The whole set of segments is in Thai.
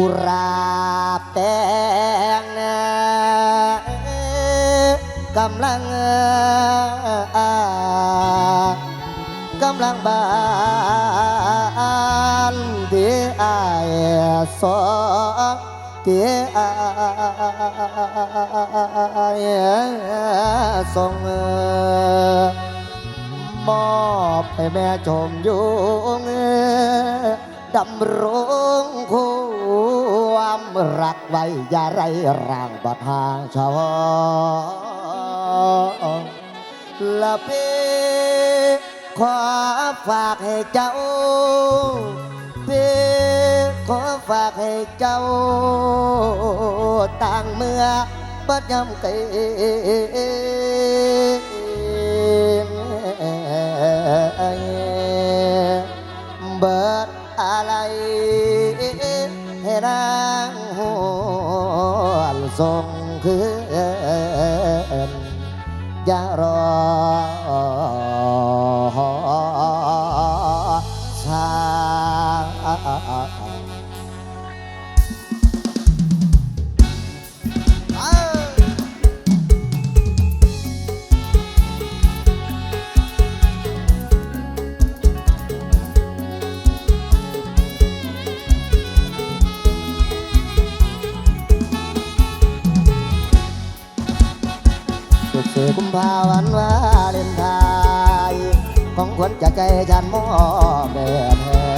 กุราบแดงกำลังกำลังบานที่อายสองที่อายสงมอบให้แม่ชมยุงดำรง รักไว้อย่าไรร่างบัดหางชาวละเปขอฝากให้เจ้าเปขอฝากให้เจ้าต่างเมื่อปัดยำเกเบิดอะไรให้นางหั ทรงคืนอย่ารอ กุมภาวันวาเลนไทยของขวัญจากใจฉันมอบแด่เธอ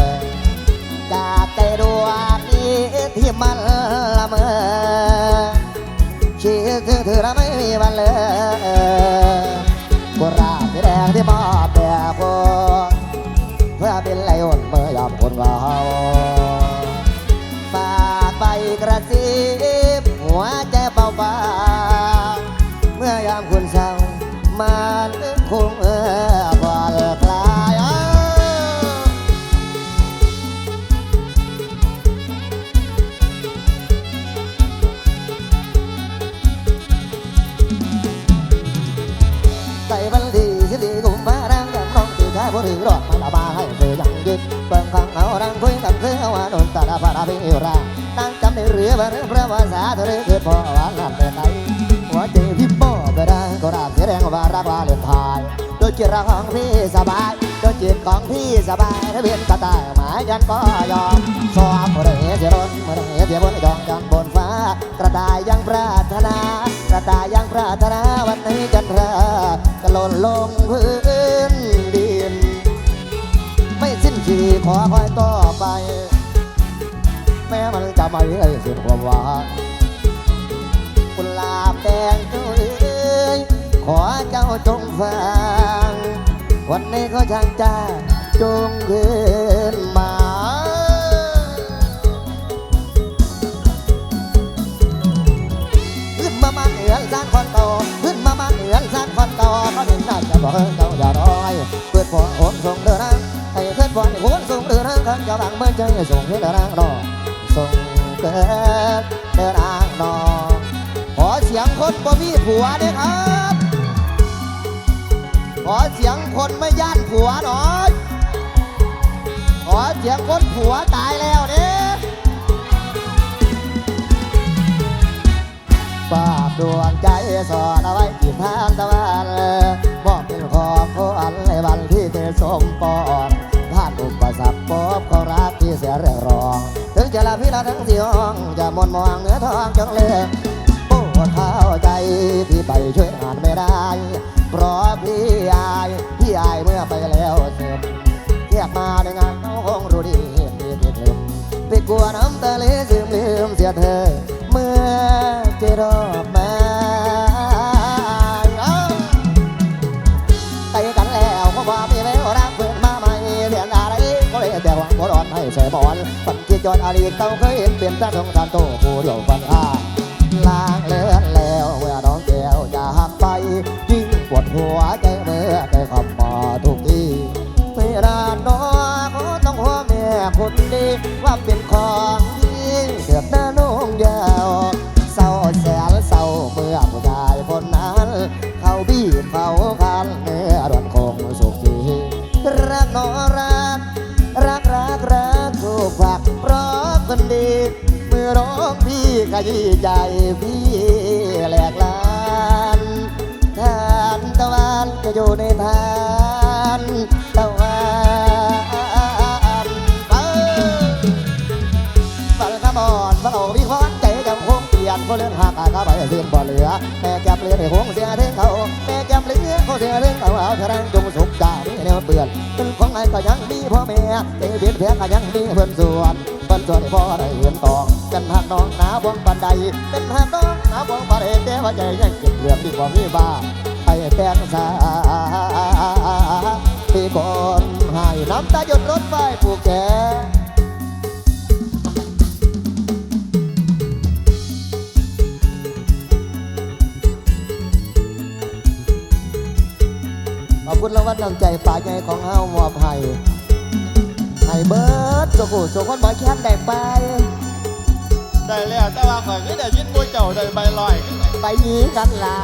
จากใจดวงนี้ที่มันละเมอชีวิตคือเธอละไม่มีวันเลยกุราบที่แดงที่มอบแด่คนเพื่อเป็นไหลอ่อนเมื่อยามคนเรา เธอยังยึดเบิ่งข้างเอาดังคุยกันเธอว่าโดนตาดาพาราบิราตั้งจำในเรือว่าเรือพระภาษาเธอเคือพ่อว่านั่นเป็นไงหัวใจพี่โป้ก็ได้ก็ราบเสียแรงว่ารักว่าเล่นทายโดยจิตรักของพี่สบายโดยจิตของพี่สบายถ้าเบียนกระต่ายหมายกันก็ยอมสอบเมื่อไรเสียรนเมื่อไรเสียบนยองจันบนฟ้ากระต่ายยังปรารถนากระต่ายยังปรารถนา ม้มันจะไม่ให้สิ้นความหวังกุหลาบแดงเจ้าเอ้ยขอเจ้าจงฟัง วันนี้เขาช่างจ้าจงขึ้นมาขึ้นมามาเหนือสร้างคนโตขึ้นมามาเหนือสร้างคนโตเขาเห็นน่าจะบอกเจ้าอย่ารอยเปิดพอโอนส่งเดินนะให้เกิดบอลโอนส่งเดินนะขันเจ้าบังเมื่อใจส่งเดินนะรอส่ง เกิดเดินนางนอขอเสียงคนบ่มีผัวเนี่ยครับ ขอเสียงคนไม่ย่านผัวหน่อย ขอเสียงคนผัวตายแล้วเนี่ยฝากดวงใจสอนเอาไว้ที่ทางตะวันมอบเป็นของขวัญในวันที่เธอสมปอง ทั้งสี่ห้องจะมนมองเนื้อทองจังเลยปวดเข้าใจที่ไปช่วยงานไม่ได้ เพราะพี่อายพี่อายเมื่อไปแล้วเสร็จเรียกมาในงานเขาคงรู้ดีที่ที่ลืมไปกลัวน้ำตาเลซึมลืมเสียเธอ เมื่อเจอดอกไม้อ้าไปกันแล้วก็ความมีแล้วรักเพื่อนมาใหม่เรียนอะไรก็เลยแต่หวังบอลอนให้เสยบอลฝัน จอดอดีตเขาเคยเห็นเปลี่ยนตาสงทารโตผู้เดียวฟันอาล้างเลือนแล้วเมื่อน้องแก้วจะหักไปยิ่งปวดหัวใจเมื่อได้คำมาทุกทีเวลาน้องก็ต้องหัวแม่คนดีว่าเป็นคอ น้เพราะคนดีเมื่อร้องพี่ขยี้ใจพี่แหลกลานทานตะวันจะอยู่ในทานตะวันเอ้ยฝันขมอนฝันเอาวิเคราะห์ใจจำคงเปลี่ยนเพราะเรื่องหักอาก็ไปเส้นบ่เหลือแม่แก้มเลือดให้คงเสียถึงเขาแม่แก้มเลือดเขาเสียถึงเขาเอาเท่างจงสุขใจแนวเปื่อนเป็นของไอ้ก็ยังมีพ่อแม่เตเบียดเพียงก็ยังมีเพื่อนส่วน เพื่อนส่วนพ่อได้เห็นตองเป็นหักน้องหนาบวงบันไดเป็นหักน้องหนาบวงบันไดแต่ว่าใจยังเก็บเรื่องที่บ่มีบ้าไอแตงสาปีก่อนให้น้ำตาหยดรถไฟผูกแขนขอบคุณรางวัลน้ำใจป่าใหญ่ของเฮามอบให้ ให้เบิร์ดสุขุสุขคนบ่แค้นได้ไป ได้แล้วแต่ว่าข่อยก็ได้ยินมูเจ้าได้ใบลอยขึ้นไปไปยีกันละ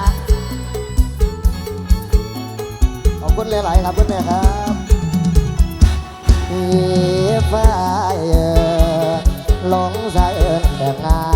ขอบคุณหลายๆครับคุณแม่ครับเฮ้ฟ้าเอ่อหลงสายเอิญแต่งงาน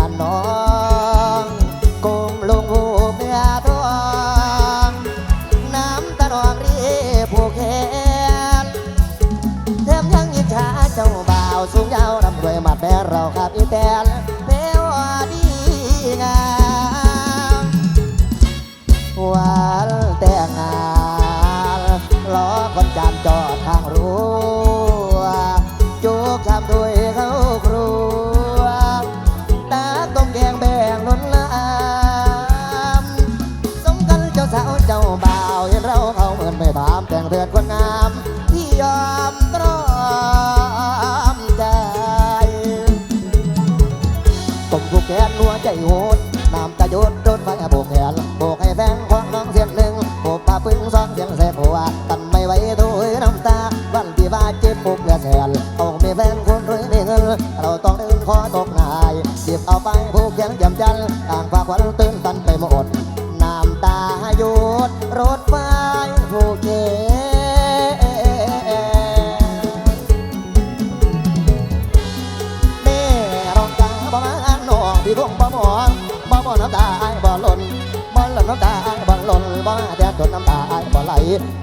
องเดินคอตกนายเสียบเอาไปผูกแขนจำจันต่างฝากควันตื่นตันไปหมดน้ำตาหยุดรถไฟผูกแขนแม่ร้องกาบ่มาอันนองที่คงบ่หมองบ่บ่น้ำตาไอ้ายบ่หล่นบ่หล่นน้ำตาไอ้ายบ่หล่นบ่แต่จนน้ำตาไอ้ายบ่ไหล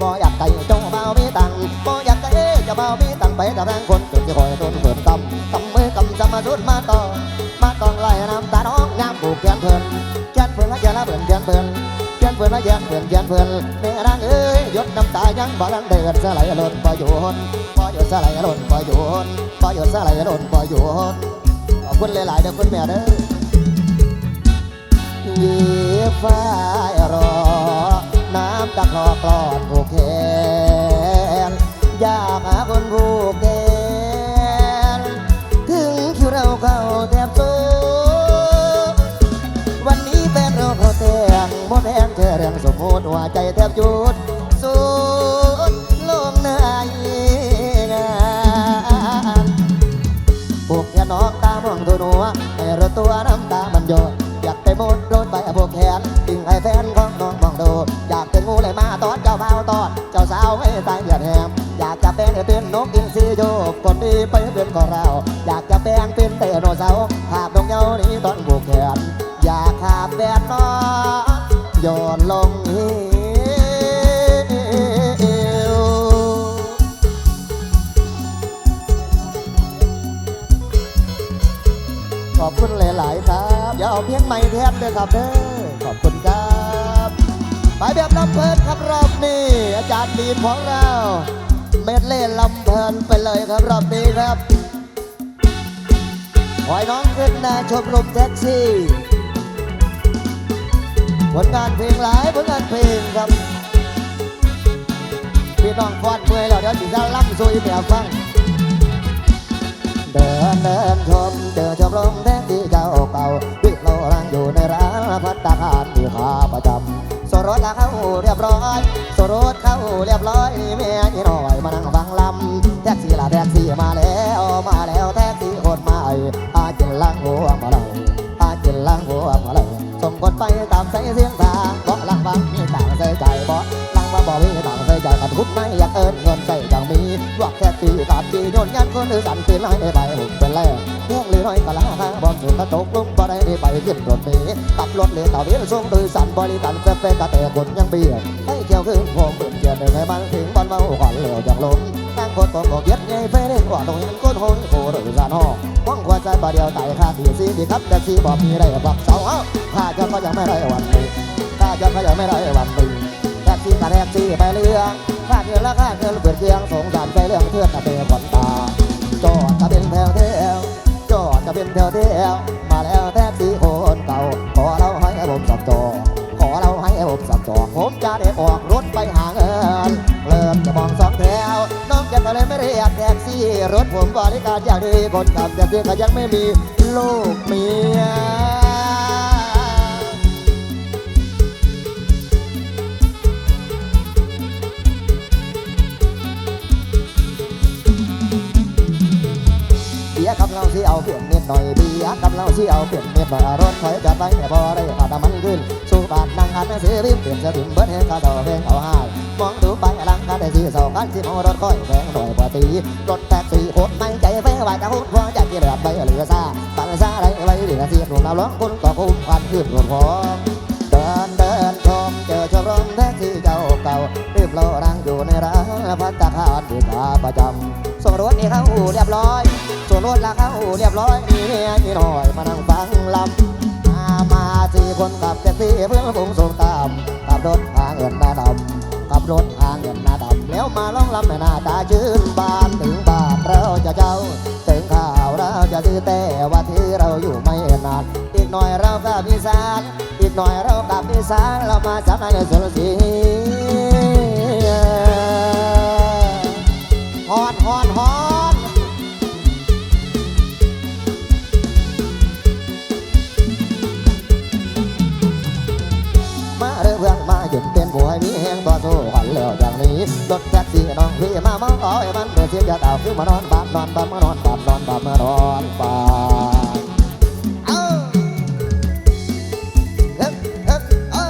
บ่อยากไก่จ้าเบามีตังบ่อยากไก่จ้าเบามีตังไปแต่แรงคนำจะมาสุดมาต่อมาต้องไหลน้ำตาน้องยามผูกแขนเพลินแขนเพิ่นละแขนละเพลินแขนเพลินแขนเพิ่นละแขนเพลินแขนเพิ่นแม่นางเอ้ยยดน้ำตายังบ่ทันเดินสลายหล่นบ่อยู่หนบ่หยุดสลายหล่นบ่อยู่หนบ่หยุดสลายหล่นบ่อยู่หนขอบคุณหลายๆเด้อคุณแม่เด้อเยียบฟ้ารอน้ำตาคลอกลอดผูกแข แทนเธอเรื่องสมมติว่าใจแทบหยุดสุดลงในงานพวกแค่น้องตามองตัวหนัวให้รถตัวน้ำตามันหยดอยากไปมุดรถไปพวกแขนจึงให้แฟนของน้องมองดูอยากเป็นงูเลยมาตอดเจ้าบ่าตอดเจ้าสาวให้ตายเดือดแหมอยากจะเป็นเป็นนกอินทรีโยกคนดีไปเป็นของเรา อยากจะแปลงเป็นเตโนเสาร์ ไม้แทนด้วยครับเด้อขอบคุณครับไปแบบลำเพลินครับรอบนี้อาจารย์ดีนของเรา เม็ดเล่นลำเพลินไปเลยครับรอบนี้ครับขอให้น้องขึ้นหนาชมรมแท็กซี่ ผลงานเพลงหลายผลงานเพลงครับ พี่น้องฟอดเมื่อยแล้วเดี๋ยวสิจะล่ำซุยแมวฟัง เดินเดินชมเจอชมรมแท็กซี่เจ้าเก่าวิโลรังอยู่ในร้านพัตตาคารที่ขาประจำสรถเข้าเรียบร้อยสรถเข้าเรียบร้อยนี่แม่ยี่น้อยมานั่งฟังลำแท็กซี่ละแท็กซี่มาแล้วมาแล้วแท็กซี่คนใหม่อาจินลังหัวมาเลยอาจินลังหัวมาเลยส่งคนไปตามใจเสียงทางเบาะลังฟังมีต่างใส่ใจเบาะลังมาบอกมีต่างใส่ใจกันทุกไม่อยากเอินเงินใส่อย่างมีกแท็กซี่กับจีโยนยันคนอื่นสั่นตื่นให้ไปหุบเป็นแรกแยกเลยน้อยก็ลาบอกสุดกระตกลุ่มบ่ได้ไปขึ้นรถเมล์ขับรถเลนต่อเบี้ยส่งโดยสารบริการแฟร์ๆกะแต่คนยังเบี้ยให้เกี่ยวขึ้นผมเปลี่ยนเกียร์หนึ่งให้มันถึงบอลเมาก่อนเหลวจากลมนั่งคนตกบอกเย็ดใหญ่ไปเล่นว่าตรงนี้ก้นโหยโผล่หรือสานห้องห้องควรใจบ่เดียวไต่ค่าที่ซีดีครับแต่ซีบอกมีได้ปรับเสาเอ้าข้าจะก็ยังไม่ได้วันนี้ข้าจะก็ยังไม่ได้วันนี้แท็กซี่กับแท็กซี่ไปเรื่อง ค่าเงินและค่าเงินเปิดเกียงสงสารไปเรื่องเทือนตะเตะขวัญตา จอดจะเป็นแถวเที่ยวจอดจะเป็นแถวเที่ยวมาแล้วแท็กซี่คนเก่า ขอเราให้ผมสับจอขอเราให้ผมสับจอผมจะได้ออกรถไปหาเงินเริ่มจะมองสองแถวน้องแกก็เลยไม่เรียกแท็กซี่รถผมบริการอย่างดีคนขับแท็กซี่ก็ยังไม่มีลูกเมีย หน่อยเบียร์กับเราสิเอาเปลี่ยนนิดหน่อรถถอยจะไปแต่พอได้ขาดมันขึ้นสู้บาทนั่งอันหนังสือพิมเปลี่ยนจะพิมพ์เบิดให้กระดอเพลงเอาให้มองดูไปหลังกันได้สี่สองกันสิมรถค่อยแพงหน่อยกว่าตีรถแท็กซี่โคตรไม่ใจไฟไหวจะหุ่นพอจะกี่เหลือไปเหลือซาตันซาได้ไว้เหลือเสียหนุ่มเราล้องคุณก็คุ้มควันขึ้นรถพอเดินเดินชมเจอชมรมแท็กซี่เจ้าเก่า รีบลรังอยู่ในร้านพัตตาคารที่ขาประจำส่งรถนี่เข้าอู่เรียบร้อยส่วนรถราคาอู่เรียบร้อยมีเมียมีหน่อยมานั่งฟังลำมามาสี่คนขับแท็กซี่เพื่อนฝูงสูงตามขับรถหาเงินหน้าดำขับรถหาเงินหน้าดำแล้วมาร้องลำแม่หน้าตาชื่นบานถึงบานเราจะเจ้าถึงข่าวเราจะซื้อแต่ว่าที่เราอยู่ไม่นานอีกหน่อยเรากับอีสานอีกหน่อยเรากับอีสานเรามาจากไหนสุรศรี หยุดเป็นผัวให้มีแหงต่อสู้กันแล้วอย่างนี้รถแท็กซี่น้องพี่มามองอ้อยมันเป็นเสียงจะเต่าคือมานอนบานนอนบานมานอนบานนอนบานมานอนบานเอ้าเอ๊ะเอ๊ะเอ้า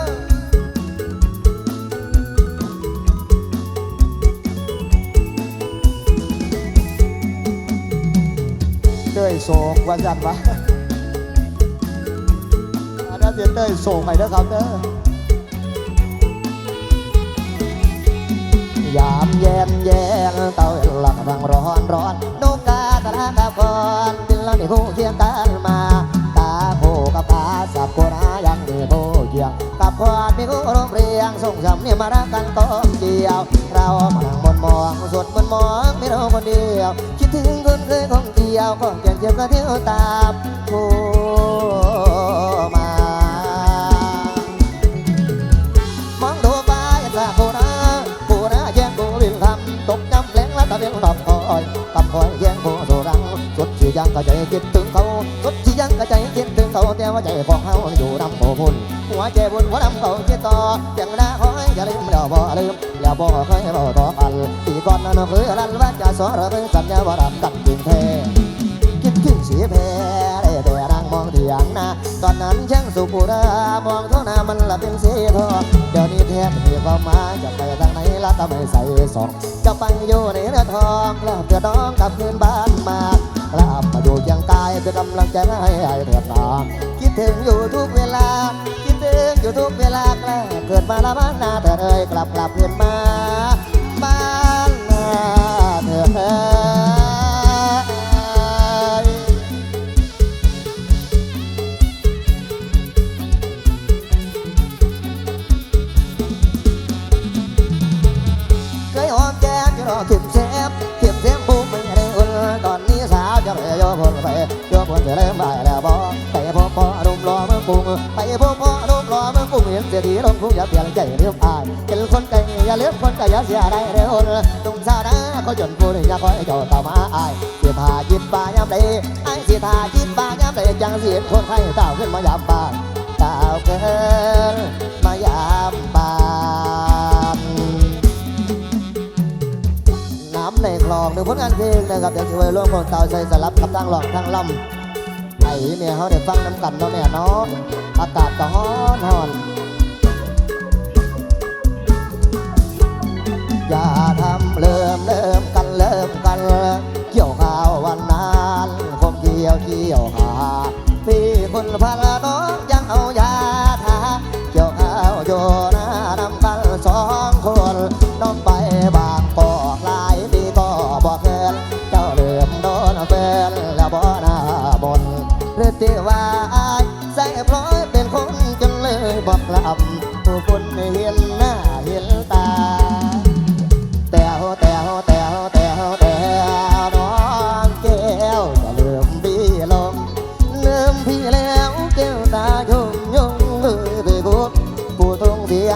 เต้ยโศกว่าจันวะอันนั้นเสียเต้ยโศกไปเด้อครับเด้อ ยามแย้มแย้งเต่าหลังรังร้อนร้อนนกกาตะนากาบอนบินลังในผู้เคียงกันมาตาโคกับตาสับโครายังมีผู้เคียงกับควานมีผู้ร่มเรียงส่งจำเนี่ยมารักกันก้มเกี่ยว เรามานั่งบนมองสดบนมองไม่เราคนเดียว คิดถึงคนเคยของเกี่ยวของเกี่ยวเกี่ยวก็เที่ยวตามผู้ม ตับคอยตำคอยแย่งโคโซรังสุดที่ยังกระใจคิดถึงเขาสุดที่ยังกระใจคิดถึงเขาแต่ว่าใจของเขาอยู่รำโคพุ่นหัวใจบุญหัวนำเขาคิดต่อเสียงหน้าคอยอย่าลืมแล้วบ่ลืมแล้วบ่เคยบ่ต่อกันปีก่อนนั้นคือรันว่าจะสอนเราเป็นสัญญาว่ารักกันจริงแท้คิดถึงเสียแพ้ องเถียงนาตอนนั้นช่างสุขุรามองท้องนามันละเป็นสีทองเดี๋ยวนี้แทบมีความหมายจะไปทางไหนละก็ไม่ใส่สองจะไปอยู่ในเรือทองแล้วเพื่อน้องกลับคืนบ้านมากลับมาอยู่ยังกายเป็นกำลังใจให้ไอ้เถิดนาคิดถึงอยู่ทุกเวลา คิดถึงอยู่ทุกเวลาแกล้เกิดมาละบ้านนาเถิดเอ้ยกลับกลับคืนมา เริ่มไปแล้วบอไปพบพ่ออารมณ์รอเมืองกรุงไปพบพ่ออารมณ์รอเมืองกรุงเห็นเสียดีลงคุ้งอย่าเปลี่ยนใจเรื่องอายเป็นคนใจอย่าเลี้ยงคนใจอย่าเสียได้เร็วตุ้งสาวนะเขาจนปูนอย่าคอยเจ้าต่อมาอายเสียทาจิตบายามใดไอ้เสียทาจิตบายามใดจังเสียคนไข้เต่าขึ้นมายามบ้านเต่าเกินมายามบ้านน้ำในคลองหนึ่งผลงานเพลงนะครับเดี๋ยวจะไปร่วมคนเตาใส่สลับกับทางหลอกทางลำ ไอ้เมียเขาได้ฟังน้ำกันเนาะแม่เนาะอากาศก็ฮ้อนฮ้อนอย่าทำเริ่มเริ่มกันเริ่มกัน เกี่ยวข้าววันนั้นคงเกี่ยวเกี่ยวหาพี่คนพาน้องยังเอายา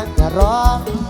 ทรงเสียงจะร้อง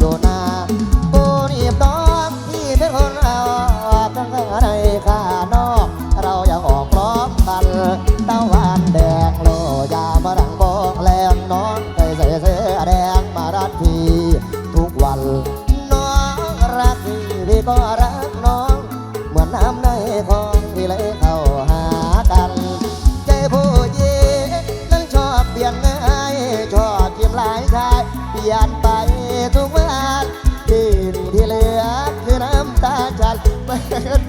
ทุกวันดินที่เหลือคือน้ำตาฉันไม่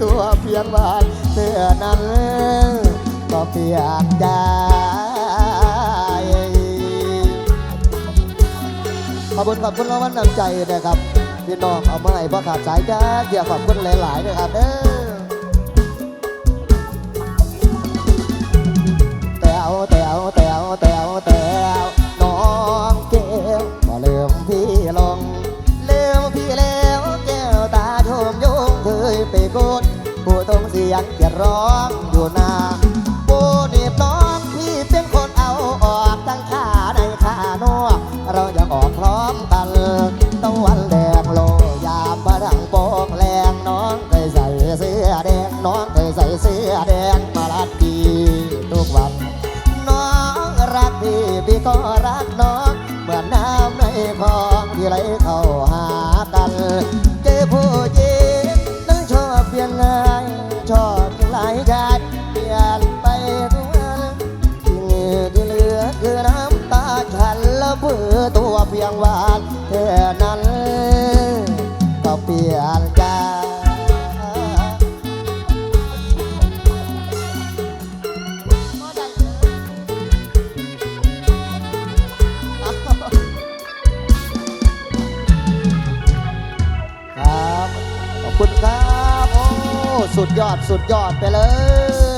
ตัวเพียงวานเสื้อนั้นก็เปียกใจขอบคุณขอบคุณรางวัลน้ำใจนะครับ พี่น้องเอามาให้พ่อขาดสายจ้าเกี่ยวขอบคุณหลายๆนะครับเด้อ ไปกดผู้ต้องเสียงจะร้องอยู่นาปูนีบน้องพี่เป็นคนเอาออกทั้งขาในขานอกเราจะออกพร้อมกันตะวันแดงโลยามมาดังโปกแรงน้องเคยใส่เสื้อแดงน้องเคยใส่เสื้อแดงมาลัดดีทุกวันน้องรักพี่พี่ก็ จังหลายใจเปลี่ยนไปทุกวันที่เหลือที่เหลือคือน้ำตาฉันและเบื่อตัวเพียงวานเท่านั้นก็เปลี่ยนใจ ดยอดสุดยอดไปเลย